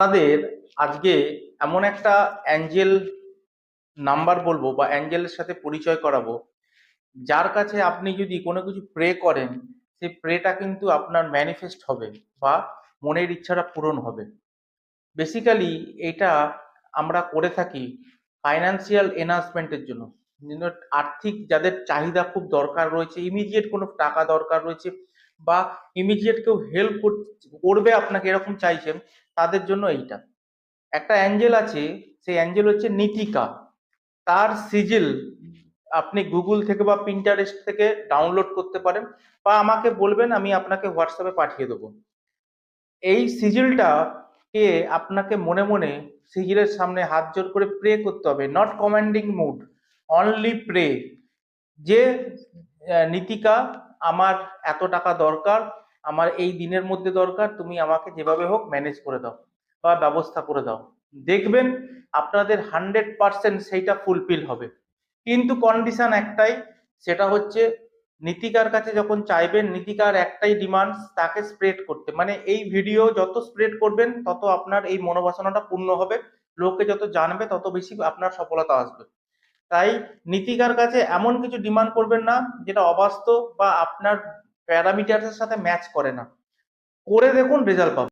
আপনাদের আজকে এমন একটা অ্যাঞ্জেল নাম্বার বলব বা অ্যাঞ্জেলের সাথে পরিচয় করাবো। যার কাছে আপনি যদি কোনো কিছু প্রে করেন, সেই প্রেটা কিন্তু আপনার ম্যানিফেস্ট হবে বা মনের ইচ্ছাটা পূরণ হবে। বেসিক্যালি এটা আমরা করে থাকি ফাইন্যান্সিয়াল এনহান্সমেন্টের জন্য। আর্থিক যাদের চাহিদা খুব দরকার রয়েছে ইমিডিয়েট কোনো টাকা দরকার রয়েছে বা ইমিডিয়েট কেউ হেল্প করবে আপনাকে এরকম চাইছেন, তাদের জন্য এইটা। একটা অ্যাঞ্জেল আছে, সেই অ্যাঞ্জেল হচ্ছে নীতিকা। তার সিজিল আপনি গুগল থেকে বা পিন্টারেস্ট থেকে ডাউনলোড করতে পারেন বা আমাকে বলবেন, আমি আপনাকে হোয়াটসঅ্যাপে পাঠিয়ে দেবো। এই সিজিলটা কে আপনাকে মনে মনে সিজিলের সামনে হাত জোর করে প্রে করতে হবে not commanding mood only pray যে নীতিকা, আমার এত টাকা দরকার, আমার এই দিনের মধ্যে দরকার, তুমি আমাকে যেভাবে হোক ম্যানেজ করে দাও বা ব্যবস্থা করে দাও। দেখবেন আপনাদের হান্ড্রেড পার্সেন্ট সেইটা ফুলফিল হবে। কিন্তু কন্ডিশন একটাই, সেটা হচ্ছে নীতিকার কাছে যখন চাইবেন, নীতিকার একটাই ডিমান্ড তাকে স্প্রেড করতে। মানে এই ভিডিও যত স্প্রেড করবেন, তত আপনার এই মনোবাসনাটা পূর্ণ হবে। লোকে যত জানবে, তত বেশি আপনার সফলতা আসবে। তাই নীতিকার কাছে এমন কিছু ডিমান্ড করবেন না, যেটা অবাস্তব বা আপনার প্যারামিটারের সাথে ম্যাচ করে না। করে দেখুন রেজাল্ট পাবেন।